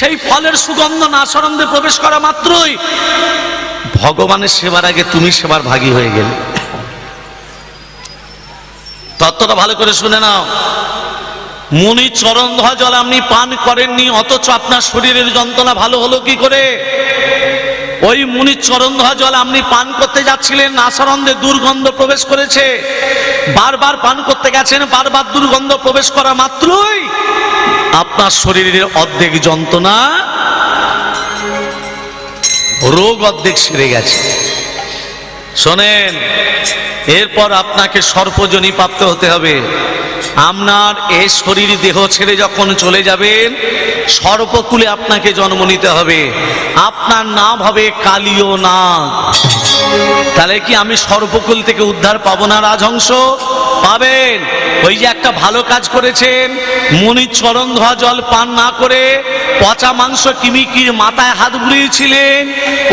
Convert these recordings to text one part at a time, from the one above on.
সেই ফলের সুগন্ধ নাসরন্দে প্রবেশ করা মাত্রই ভগবানের সেবার আগে তুমি সেবার ভাগী হয়ে গেলে। তত্ত্বটা ভালো করে শুনে নাও। মুনি চরণ ধোয়া জল আপনি পান করেননি, অথচ আপনার শরীরের যন্ত্রণা ভালো হলো কি করে? ওই মুনির চরণ ধোয়া জল আপনি পান করতে যাচ্ছিলেন নাসারন্দে দুর্গন্ধ প্রবেশ করেছে। বারবার পান করতে গেছেন, বারবার দুর্গন্ধ প্রবেশ করা মাত্রই আপনার শরীরের অর্ধেক যন্ত্রণা, রোগ অর্ধেক সেরে গেছে। শোনেন, এরপর আপনাকে সর্বজনী প্রাপ্ত হতে হবে। আপনার এ শরীর দেহ ছেড়ে যখন চলে যাবেন, সর্বকুলে আপনাকে জন্ম নিতে হবে। আপনার নাম হবে কালীয় নাগ তাহলে কি আমি সর্বকুল থেকে উদ্ধার পাবো না রাজহংস? পাবেন। ওই যে একটা ভালো কাজ করেছেন মনির চরণ ধোয়া জল পান না করে পচা মাংস কিমিকির মাথায় হাত বুলিয়েছিলেন।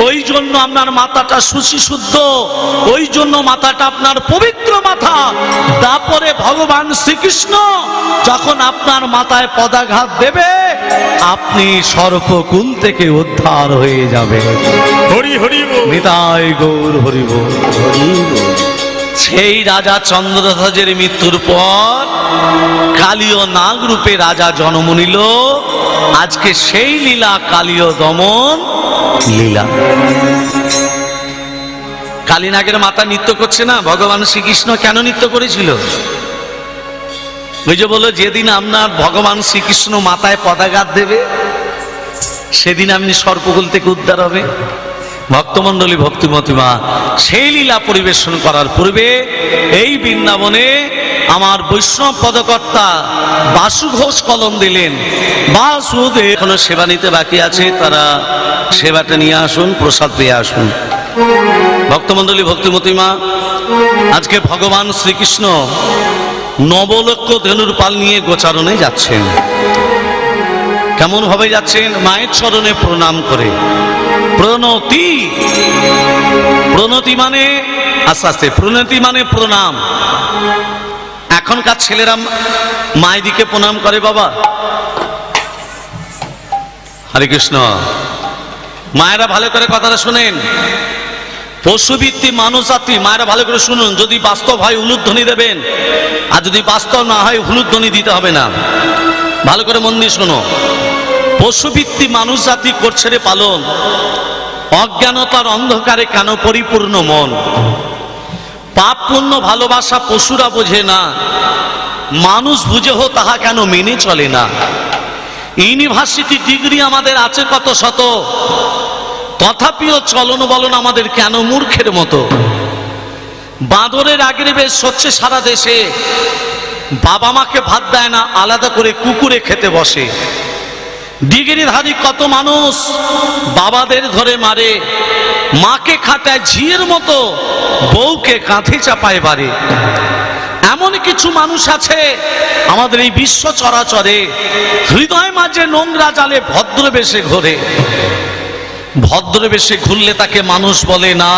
ওই জন্য আপনার মাথাটা সুশি শুদ্ধ ওই জন্য মাথাটা আপনার পবিত্র মাথা। তারপরে ভগবান শ্রীকৃষ্ণ যখন আপনার মাথায় পদাঘাত দেবে আপনি সর্বকুল থেকে উদ্ধার হয়ে যাবে হরি হরি। নিতাই গৌর হরিব সেই রাজা চন্দ্রধ্বজের মৃত্যুর পর কালীয় নাগ রূপে রাজা জন্ম নিল। আজকে সেই লীলা কালীয় দমন লীলা। কালীনাগের মাতা নৃত্য করছে না? ভগবান শ্রীকৃষ্ণ কেন নৃত্য করেছিল? ওই যে বলো যেদিন আপনার ভগবান শ্রীকৃষ্ণ মাথায় পদাঘাত দেবে, সেদিন আপনি সর্পকুল থেকে উদ্ধার হবে। ভক্তমণ্ডলী ভক্তিমতী মা সেই লীলা পরিবেশন করার পূর্বে এই বৃন্দাবনে আমার বৈষ্ণব পদকর্তা বাসু ঘোষ কলম দিলেন। বাসুদেব, এখনও সেবা নিতে বাকি আছে, তারা সেবাটা নিয়ে আসুন, প্রসাদ পেয়ে আসুন। ভক্তমণ্ডলী ভক্তিমতী মা আজকে ভগবান শ্রীকৃষ্ণ নবলক্ষ ধনুর পাল নিয়ে গোচারণে যাচ্ছেন। কেমন ভাবে যাচ্ছেন? মায়ের চরণে প্রণাম করে। প্রণতি। প্রণতি মানে আস্তে আস্তে, প্রণতি মানে প্রণাম। এখনকার ছেলেরা মায়ের দিকে প্রণাম করে বাবা। হরে কৃষ্ণ। মায়েরা ভালো করে কথাটা শুনেন। পশুভিত্তি মানুষ জাতি মায়েরা ভালো করে শুনুন। যদি বাস্তব হয় উলুধ্বনি দেবেন। আর যদি বাস্তব না হয় হুলুধ্বনি দিতে হবে না। ভালো করে মন দিয়ে শোনো। পশুভিত্তি মানুষ জাতি করছে রে পালন। অজ্ঞানতার অন্ধকারে কেন পরিপূর্ণ মন? পাপ পুণ্য ভালোবাসা পশুরা বোঝে না। মানুষ বুঝে হো তাহা কেন মেনে চলে না। ইউনিভার্সিটি ডিগ্রি আমাদের আছে কত শত? তথাপিও চলন বলন আমাদের কেন মূর্খের মতো? বাঁদরের আগের বেশ হচ্ছে সারা দেশে। বাবা মাকে ভাত দেয় না, আলাদা করে কুকুরে খেতে বসে। ডিগ্রিধারী কত মানুষ বাবাদের ধরে মারে, মাকে খাটায় ঝিয়ের মতো, বউকে কাঁধে চাপায় বাড়ে। এমন কিছু মানুষ আছে আমাদের এই বিশ্ব চরাচরে, হৃদয় মাঝে নোংরা জালে ভদ্রবেশে ঘোরে। ভদ্রবেশে ঘুরলে তাকে মানুষ বলে না,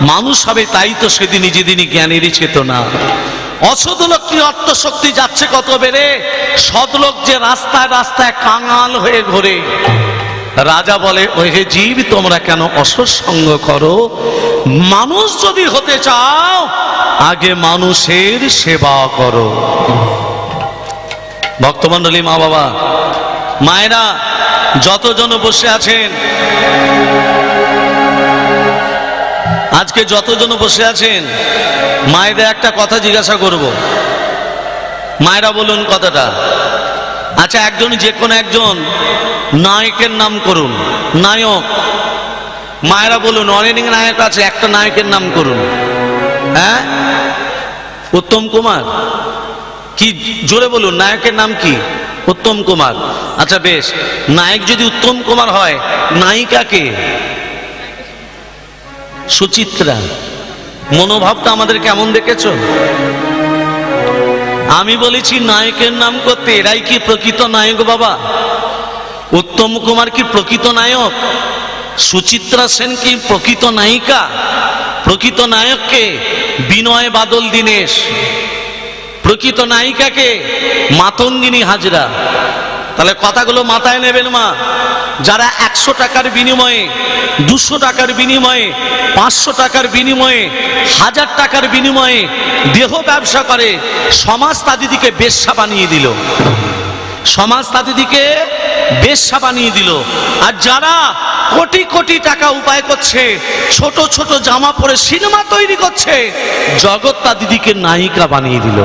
মানুষ হবে তাই তো সেদিনই যেদিনই জ্ঞানেরই চেতনা। অসদ লোক কি অর্থশক্তি যাচ্ছে কত বেড়ে? সদলোক যে রাস্তায় রাস্তায় কাঙাল হয়ে ঘোরে। রাজা বলে, ওহে জীব, তোমরা কেন অসৎসঙ্গ করো? মানুষ যদি হতে চাও, আগে মানুষের সেবা করো। ভক্তমণ্ডলী মা বাবা, মায়েরা, যতজন বসে আছেন আজকে যতজন বসে আছেন, মায়েদের একটা কথা জিজ্ঞাসা করব। মায়েরা বলুন কথাটা। আচ্ছা একজন, যে কোনো একজন নায়কের নাম করুন। নায়ক। মায়েরা বলুন, অনেক নায়ক আছে, একটা নায়কের নাম করুন। হ্যাঁ? উত্তম কুমার? কি, জোরে বলুন, নায়কের নাম কি? উত্তম কুমার। আচ্ছা বেশ। নায়ক যদি উত্তম কুমার হয় নায়িকাকে সুচিত্রা, মনোভাবটা আমাদের কেমন দেখেছ? আমি বলেছি, নায়কের নাম করতে এরাই কি প্রকৃত নায়ক বাবা? উত্তম কুমার কি প্রকৃত নায়ক? সুচিত্রা সেন কি প্রকৃত নায়িকা? প্রকৃত নায়ককে বিনয় বাদল দীনেশ। প্রকৃত নায়িকাকে মাতঙ্গিনী হাজরা। তাহলে কথাগুলো মাথায় নেবেন মা। যারা একশো টাকার বিনিময়ে, দুশো টাকার বিনিময়ে, পাঁচশো টাকার বিনিময়ে, হাজার টাকার বিনিময়ে দেহ ব্যবসা করে, সমাজ তাদিদিকে বেশ্যা বানিয়ে দিল। সমাজ তাদিদিকে বেশ্যা বানিয়ে দিল। আর যারা কোটি কোটি টাকা উপায় করছে, ছোট ছোট জামা পরে সিনেমা তৈরি করছে, জগৎ তাদিদিকে নায়িকা বানিয়ে দিল।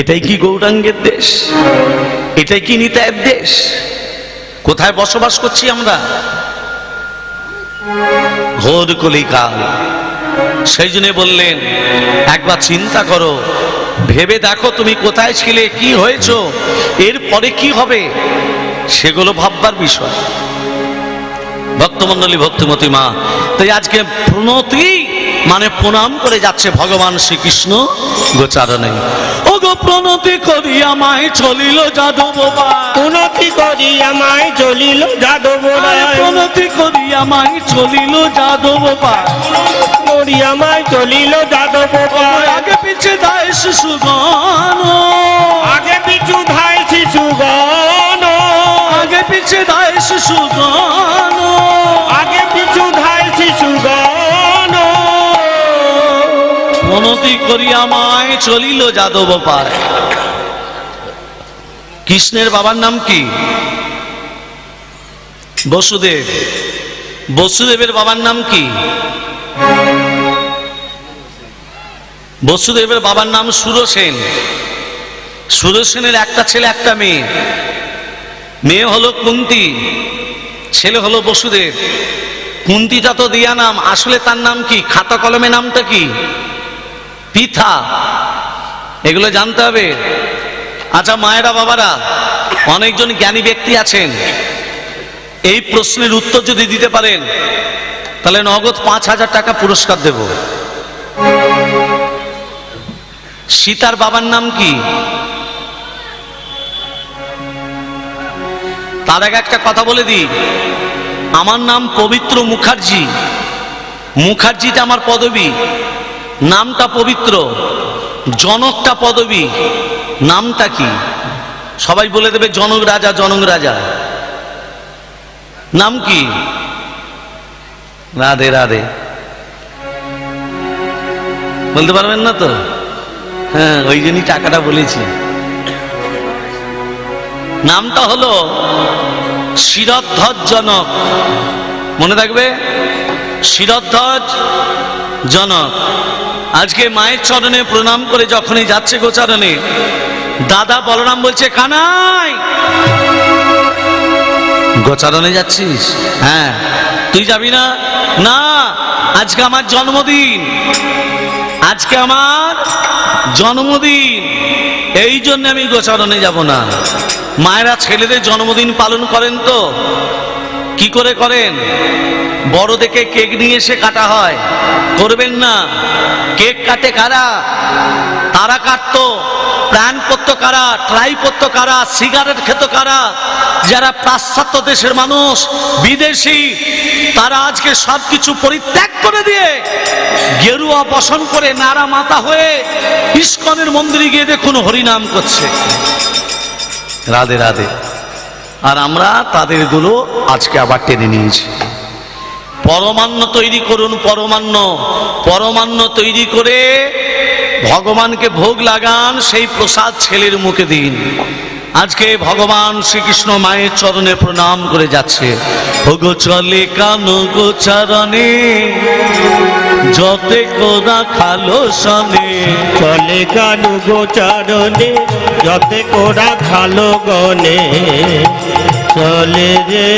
এটাই কি গৌরাঙ্গের দেশ? এটাই কি নিতায়ের দেশ? কোথায় বসবাস করছি আমরা? ঘোর কলিকাল সেই জন্য বললেন, একবার চিন্তা করো, ভেবে দেখো তুমি কোথায় ছিলে, কি হয়েছ, এরপরে কি হবে? সেগুলো ভাববার বিষয়। ভক্তমন্ডলী ভক্তিমতী মা, তাই আজকে প্রণতি মানে প্রণাম করে যাচ্ছে ভগবান শ্রীকৃষ্ণ গোচারণে। ও প্রণতি করিয়া আমায় চলিল যাদব প্রণতি করি আমায় চলিল যাদব প্রণতি করিয়া আমায় চলিল যাদব করি আমায় চলিল যাদব আগে পিছে দায় শিশুগণ আগে পিছু ধায় প্রণতি করিয়া মায় চলিল যাদব পায় কৃষ্ণের বাবার নাম কি? বসুদেব। বসুদেবের বাবার নাম কি? বসুদেবের বাবার নাম সুরসেন সুরসেনের একটা ছেলে, একটা মেয়ে। মেয়ে হলো কুন্তি, ছেলে হলো বসুদেব। কুন্তিটা তো দিয়া নাম, আসলে তার নাম কি? খাতা কলমে নামটা কি? পিথা। এগুলো জানতে হবে। আচ্ছা মায়েরা, বাবারা, অনেকজন জ্ঞানী ব্যক্তি আছেন। এই প্রশ্নের উত্তর যদি দিতে পারেন, তাহলে নগদ পাঁচ হাজার টাকা পুরস্কার দেব। সীতার বাবার নাম কি? তার আগে একটা কথা বলে দিই। আমার নাম পবিত্র মুখার্জি। মুখার্জিটা আমার পদবী। নামটা পবিত্র, জনকটা পদবী, নামটা কি? সবাই বলে দেবে জনক রাজা জনক রাজা। নাম কি? রাধে রাধে। বলতে পারবেন না তো? হ্যাঁ ওই জন্যই টাকাটা বলেছি। নামটা হলো শিরধ্বজ জনক। মনে থাকবে? শিরধ্বজ জনক। আজকে মায়ের চরণে প্রণাম করে যখনই যাচ্ছে গোচারণে, দাদা বলরাম বলছে, কানাই! গোচারণে যাচ্ছিস? হ্যাঁ। তুই যাবি না? না, আজকে আমার জন্মদিন। আজকে আমার জন্মদিন। এই জন্য আমি গোচারণে যাব না। মায়েরা ছেলেদের জন্মদিন পালন করেন তো। কি করে করেন? বড় দেখে কেক নিয়ে এসে কাটা হয়। করবেন না। কেক কাটে কারা? তারা কাটতো। প্রাণ করতো কারা? ট্রাই করতো কারা? সিগারেট খেত কারা? যারা পাশ্চাত্য দেশের মানুষ, বিদেশি, তারা আজকে সব কিছু পরিত্যাগ করে দিয়ে গেরুয়া বসন করে নারা মাতা হয়ে ইস্কনের মন্দিরে গিয়ে দেখুন হরিনাম করছে। রাধে রাধে। আর আমরা তাদেরগুলো আজকে আবার টেনে নিয়েছি। পরমান্ন তৈরি করুন পরমান্ন। পরমান্ন তৈরি করে ভগবানকে ভোগ লাগান, সেই প্রসাদ ছেলের মুখে দিন। আজকে ভগবান শ্রীকৃষ্ণ মায়ের চরণে প্রণাম করে যাচ্ছে। ভোগো চলে কানো গোচারণে যতে কোনা খালো সনে। চলে কানু গোচারণে যতে কোরা খালো গনে। চলে রে।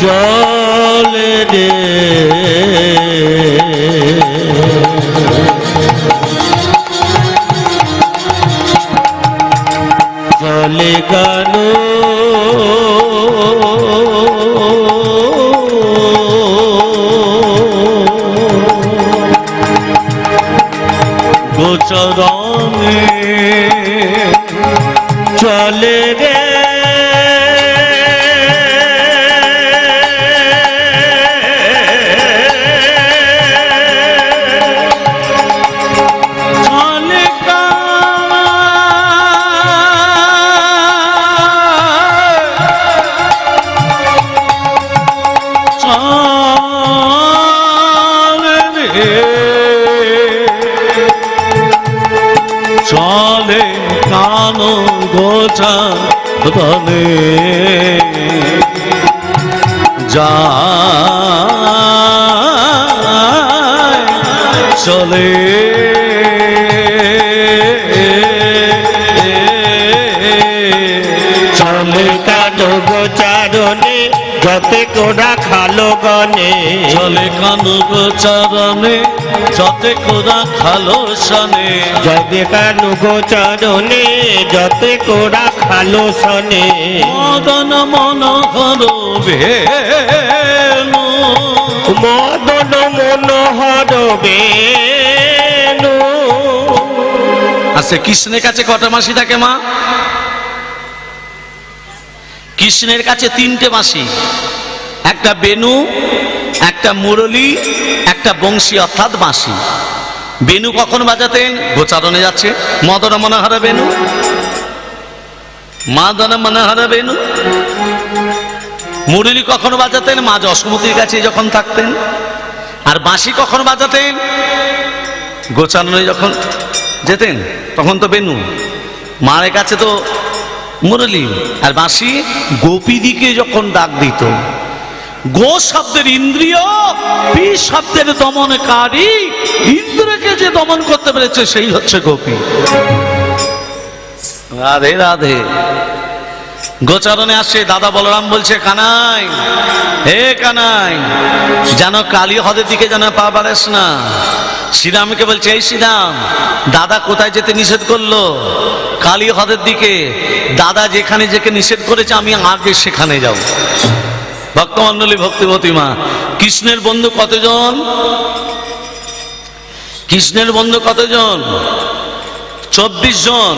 চলে গোচারণে যায় চলে। চলে কালো গোচারণে যতে কোরা খালো গনে চলে কানু গোচারণে যতে কোরা খালো সনে যতে কানু গোচারণে যতে কোরা খালো সনে মদন মনোহর ভেনু মদন মনোহর বেনু। আচ্ছা কৃষ্ণের কাছে কটা মাসি থাকে মা? কৃষ্ণের কাছে তিনটে মাসি। একটা বেনু একটা মুরলী, একটা বংশী, অর্থাৎ বাঁশি। বেনু কখন বাজাতেন? গোচারণে যাচ্ছে। মদন মনোহর বেনু। মাদন মনোহর বেনু। মুরলী কখন বাজাতেন? মা যশমতির কাছে যখন থাকতেন। আর বাঁশি কখন বাজাতেন? গোচারণে যখন যেতেন, তখন তো বেনু। মায়ের কাছে তো মুরলী। আর বাঁশি গোপীদিকে যখন ডাক দিত গো শব্দের ইন্দ্রিয়, পি শব্দের দমনকারী, ইন্দ্রকে যে দমন করতে পেরেছে সেই হচ্ছে গোপী। রাধে রাধে। গোচারণে আসছে দাদা বলরাম বলছে, কানাই, হে কানাই, যেন কালী হদের দিকে যেন পা বাড়াস না। শ্রীরামকে বলছে, এই শ্রীরাম, দাদা কোথায় যেতে নিষেধ করল? কালী হদের দিকে, দাদা যেখানে যেকে নিষেধ করেছে, আমি আগে সেখানে যাব। ভক্তমণ্ডলী ভক্তিবতী মা, কৃষ্ণের বন্ধু কতজন? কৃষ্ণের বন্ধু কতজন? চব্বিশ জন।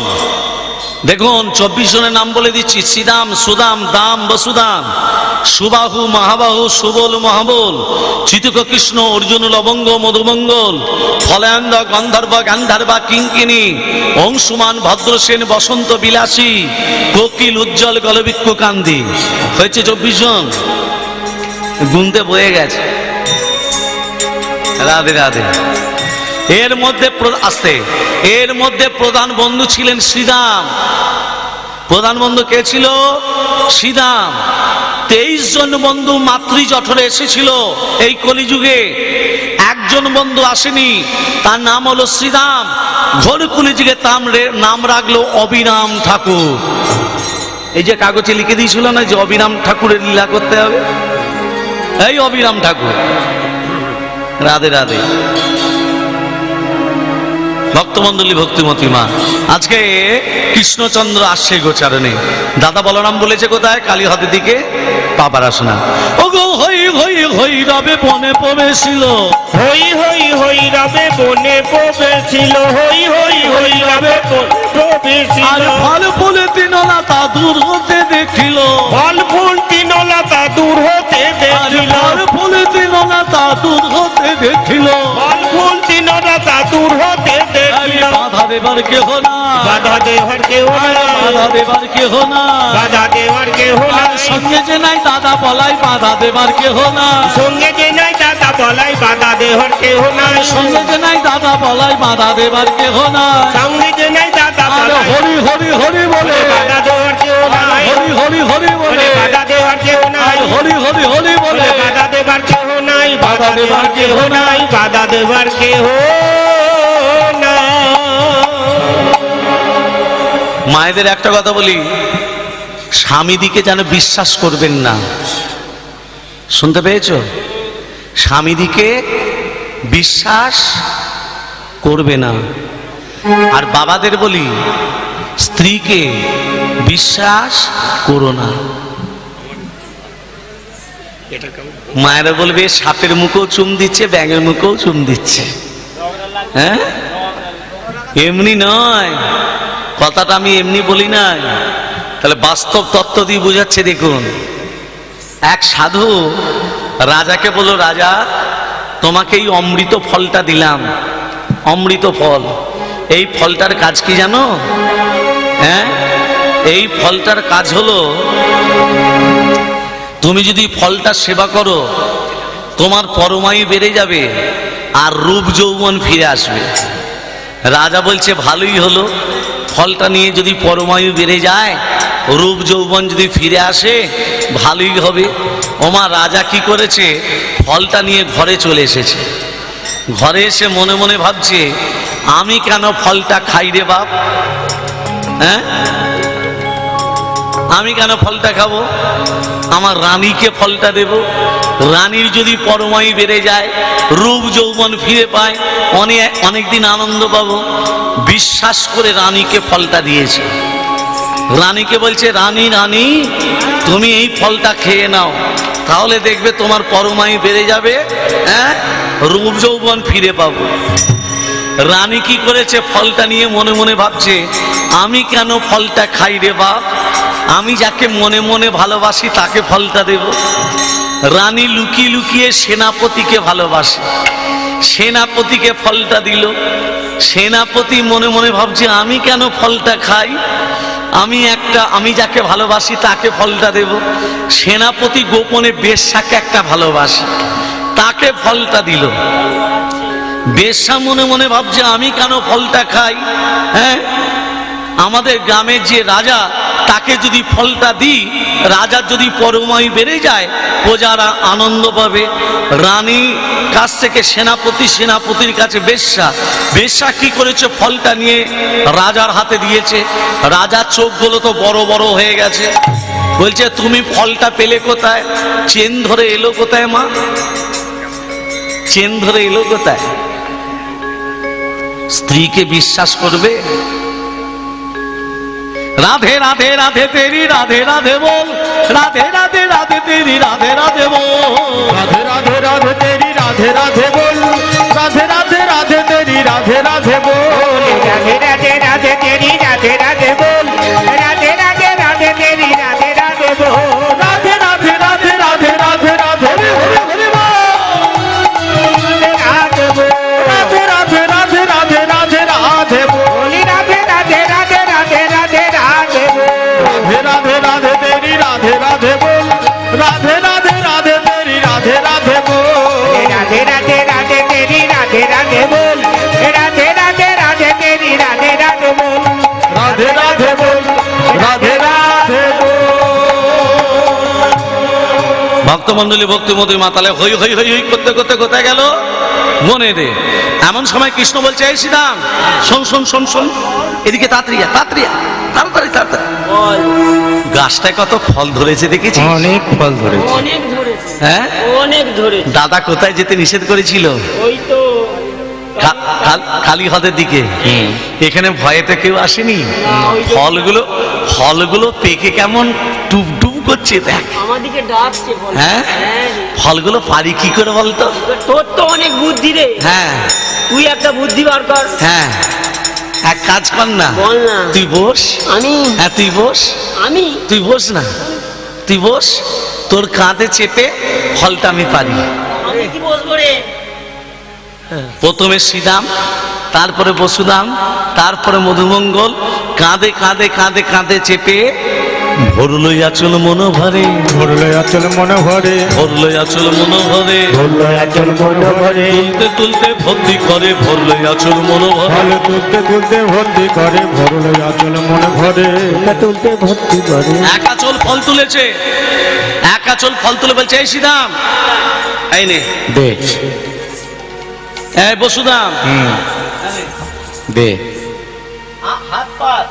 দেখুন, চব্বিশ জনের নাম বলে দিচ্ছি, শ্রীদাম, সুদাম, দাম, বসুদাম। সুবাহু মহাবাহু সুবল মহাবল। চিতুক কৃষ্ণ অর্জুন লবঙ্গ মধুমঙ্গল। ফলায়ন্দ গন্ধর্ব গান্ধার্বা কিঙ্কিনী অংশুমান ভদ্রসেন বসন্ত বিলাসী। কোকিল উজ্জ্বল গলবিক্ষ কান্দি হয়েছে চব্বিশ জন। গুনতে বয়ে গেছে। রাধে রাধে। এর মধ্যে আসতে। এর মধ্যে প্রধান বন্ধু ছিলেন শ্রীরাম। প্রধান বন্ধু কে ছিল? শ্রীরাম। তেইশ জন বন্ধু মাতৃ জঠরে এসেছিল এই কলিযুগে। একজন বন্ধু আসেনি, তার নাম হলো শ্রীরাম। ঘোর কলিযুগে তাম রে- নাম রাখল অবিরাম ঠাকুর। এই যে কাগজে লিখে দিয়েছিল না যে অবিরাম ঠাকুরের লীলা করতে হবে? এই অবিরাম ঠাকুর। রাধে রাধে। ভক্তমন্ডলী ভক্তিমতী মা। আজকে কৃষ্ণচন্দ্র আসছে গোচারণে দাদা বলরাম বলেছে কোথায়? কালী হাতের দিকে। পাবার আসনা। ও গো হই হই হই রবে বনে প্রবেশিল। হই হই হই রবে বনে পবেছিল হই হই হই রবে আর ফল দূর হতে দেখিল। ফল ফুল তিনলতা দূর হতে দেখিল। ফল ফুলে তিনলা তা দূর হতে দেখিল। ফল ফুল তিনলতা দূর হতে দেখিল। দেবার কেহ না বাধা কেহ আরে বাধা দেবার কেহ না বাধা দেওয়ার কেহ নাই সঙ্গে যে নাই দাদা বলাই বাধা দেবার কেহ না সঙ্গে যে নাই দাদা বলাই বাধা দেওয়ার কেহ নাই সঙ্গে যে নাই দাদা বলাই বাধা দেবার কেহ না সঙ্গে যে নাই দাদা হরি হরি হরি বলে বাধা দেওয়ার কেহ নাই হরি হরি হরি বলে বাধা দেওয়ার কেহ নাই হরি হরি হরি বলে বাধা দেবার কেহ নাই বাধা দেবার কেহ নাই বাধা দেবার কেহ মায়েদের একটা কথা বলি স্বামী দিকে যেন বিশ্বাস করবেন না। শুনতে পেয়েছ? স্বামী দিকে বিশ্বাস করবে না। আর বাবাদের বলি, স্ত্রীকে বিশ্বাস করো না। মায়েরা বলবে, সাপের মুখেও চুম দিচ্ছে, ব্যাঙের মুখেও চুম দিচ্ছে। হ্যাঁ? এমনি নয়। কথাটা আমি এমনি বলি নাই। তাহলে বাস্তব তত্ত্ব দিয়ে বোঝাচ্ছে দেখুন। এক সাধু রাজাকে বলল, রাজা, তোমাকে এই অমৃত ফলটা দিলাম। অমৃত ফল। এই ফলটার কাজ কি জানো? হ্যাঁ? এই ফলটার কাজ হলো, তুমি যদি ফলটা সেবা করো, তোমার পরমায়ু বেড়ে যাবে আর রূপ যৌবন ফিরে আসবে। রাজা বলছে, ভালোই হলো। ফলটা নিয়ে যদি পরমায়ু বেড়ে যায়, রূপ যৌবন যদি ফিরে আসে, ভালোই হবে। ওমা রাজা কি করেছে? ফলটা নিয়ে ঘরে চলে এসেছে। ঘরে এসে মনে মনে ভাবছে, আমি কেন ফলটা খাই রে বাপ? হ্যাঁ? আমি কেন ফলটা খাব? আমার রানীকে ফলটা দেব। রানীর যদি পরমায়ু বেড়ে যায়, রূপ যৌবন ফিরে পায় অনেক অনেকদিন আনন্দ পাবো। বিশ্বাস করে রানীকে ফলটা দিয়েছে। রানীকে বলছে, রানী রানী, তুমি এই ফলটা খেয়ে নাও। তাহলে দেখবে তোমার পরমায়ু বেড়ে যাবে হ্যাঁ? রূপ যৌবন ফিরে পাবো। রানী কি করেছে? ফলটা নিয়ে মনে মনে ভাবছে, আমি কেন ফলটা খাই রে বাপ? আমি যাকে মনে মনে ভালোবাসি, তাকে ফলটা দেব। রানী লুকিয়ে লুকিয়ে সেনাপতিকে ভালোবাসে। সেনাপতিকে ফলটা দিল। সেনাপতি মনে মনে ভাবছে, আমি কেন ফলটা খাই? আমি একটা, আমি যাকে ভালোবাসি, তাকে ফলটা দেব। সেনাপতি গোপনে বেশ্যাকে একটা ভালোবাসি। তাকে ফলটা দিল। বেশ্যা মনে মনে ভাবছে, আমি কেন ফলটা খাই? হ্যাঁ? আমাদের গ্রামের যে রাজা তাকে যদি ফলটা দিই রাজার যদি পরমায়ু বেড়ে যায়, প্রজারা আনন্দ পাবে। রানী কাছ থেকে সেনাপতি, সেনাপতির কাছে বেশ্যা। বেশ্যা কি করেছে? ফলটা নিয়ে রাজার হাতে দিয়েছে। রাজার চোখগুলো তো বড় বড় হয়ে গেছে। বলছে, তুমি ফলটা পেলে কোথায়? চেন ধরে এলো কোথায় মা? চেন ধরে এলো কোথায়? স্ত্রীকে বিশ্বাস করবে? রাধে রাধে রাধে তেরি রাধে রাধে বল রাধে রাধে রাধে তেরি রাধে রাধে বল রাধে রাধে রাধে তেরি রাধে রাধে বল রাধে রাধে রাধে তেরি রাধে রাধে বল রাধে রাধে রাধে তেরি রাধে রাধে বল রাধে রাধে রাধে তেরি রাধে রাধে বল। রাধে রাধে রাধে তেরি রাধে রাধে বল। রাধে রাধে রাধে তেরি রাধে রাধে বল। রাধে রাধে বল রাধে রাধে ভক্তমন্ডলী ভক্তিমতী মাতালে হই হই হই হই করতে করতে কোথায় গেল? মনে দে। এমন সময় কৃষ্ণ বলছে এই শোন শোন শোন শোন। এদিকে তাড়াতাড়ি আয়, তাড়াতাড়ি তাড়াতাড়ি। গাছটায় কত ফল ধরেছে দেখেছি অনেক ফল ধরেছে। অনেক ধরেছে। হ্যাঁ? অনেক ধরেছে। দাদা কোথায় যেতে নিষেধ করেছিল? ওই তো কা- কাল- দিকে। এখানে ভয়েতে কেউ আসেনি? ফলগুলো ফলগুলো পেকে কেমন টুপ টুপ করছে দেখ। আমাদিকে ডাকছে হ্যাঁ? হ্যাঁ ফলগুলো পারি কি করে বলতো? তোর তো অনেক বুদ্ধি রে। হ্যাঁ। তুই একটা বুদ্ধি বার কর। হ্যাঁ। এক কাজ কর না। তুই বস। আমি? হ্যাঁ তুই বস। আমি? তুই বস না। তুই বস। তোর কাঁধে চেপে ফলটা আমি পারি। রে? প্রথমে শ্রীরাম তারপরে বসুদাম তারপরে মধুমঙ্গল কাঁধে কাঁধে কাঁধে কাঁধে চেপে ভরলই আচল মনোভরে ধরলে আচল মনে ভরে ভরলই আচল মনোভরে ধরলে আচল মনে ভরে তুলতে তুলতে ভর্তি করে ভরলই আচল মনোভরে ভরে তুলতে তুলতে ভর্তি করে ভরলে আচল মনে ভরে তুলতে ভর্তি করে। এক আচল ফল তুলেছে। এক আচল ফল তুলে বলছে এই শ্রীরাম এই নে। দে। এই বসুদাম হুম। দে। হাত পাত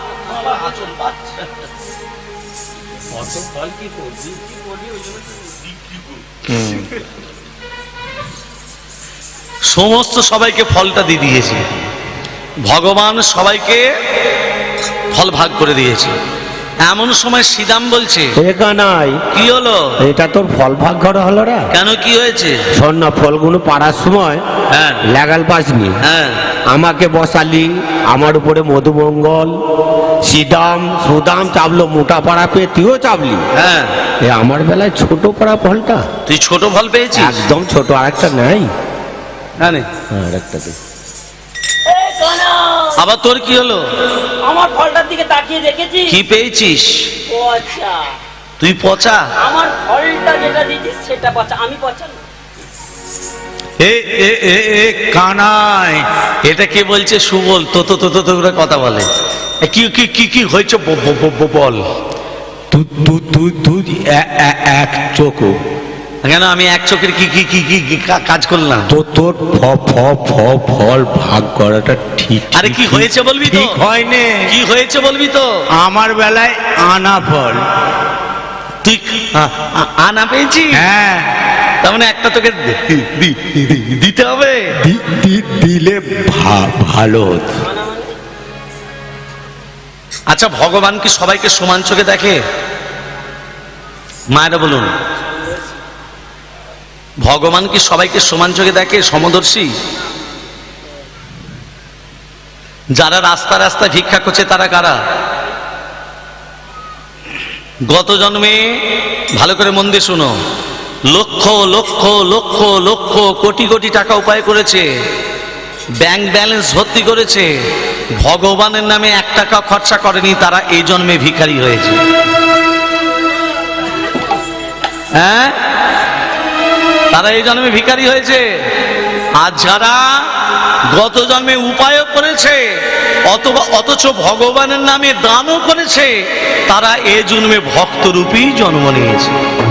সমস্ত সবাইকে ফলটা দিয়ে দিয়েছে। ভগবান সবাইকে ফল ভাগ করে দিয়েছে। এমন সময় শ্রীরাম বলছে নাই কি হলো? এটা তোর ফল ভাগ করা হলো রে। কেন কি হয়েছে? শোন না ফলগুলো পাড়ার সময় হ্যাঁ। লাগাল পাসনি। হ্যাঁ। আমাকে বসালি আমার উপরে মধুমঙ্গল সিদাম সুদাম চাপলো মোটা পাড়া পেয়ে তুইও চাপলি হ্যাঁ। এ আমার বেলায় ছোট পাড়া ফলটা। তুই ছোট ফল পেয়েছিস? একদম ছোট আরেকটা নাই। হ্যাঁ নে। হ্যাঁ, আরেকটা দে। আবার তোর কি হলো? আমার ফলটার দিকে তাকিয়ে দেখেছিস কি পেয়েছিস? পচা। তুই পচা? আমার ফলটা যেটা দিয়েছিস সেটা পচা। আমি পচা না। এ এ এ এ কানাই। এটা কে বলছে সুবল? তো তো তো তো কথা বলে। কি কি কি কি হয়েছে? বল। তুই এক চোখো। কেন আমি এক চোখের কি কি কি কি কাজ করলাম? তো তোর ফ ফ ফ ফল ভাগ করাটা ঠিক আরে কি হয়েছে বলবি তো? ঠিক হয়নি কি হয়েছে বলবি তো? আমার বেলায় আনা ফল। ঠিক আ- আনা পেয়েছি? হ্যাঁ। তার মানে একটা তোকে দিতে হবে? দিলে ভালো হতো। আচ্ছা ভগবান কি সবাইকে সমান চোখে দেখে? মায়েরা বলুন। ভগবান কি সবাইকে সমান চোখে দেখে, সমদর্শী? যারা রাস্তা রাস্তায় ভিক্ষা করছে, তারা কারা? গত জন্মে, ভালো করে মন দিয়ে শুনো। লক্ষ লক্ষ লক্ষ লক্ষ, কোটি কোটি টাকা উপায় করেছে। ব্যাংক ব্যালেন্স ভর্তি করেছে। ভগবানের নামে এক টাকা খরচা করেনি, তারা এই জন্মে ভিখারি হয়েছে। হ্যাঁ? তারা এই জন্মে ভিখারি হয়েছে। আর যারা গত জন্মে উপায়ও করেছে, অথবা অথচ ভগবানের নামে দানও করেছে, তারা এ জন্মে ভক্তরূপী জন্ম নিয়েছে।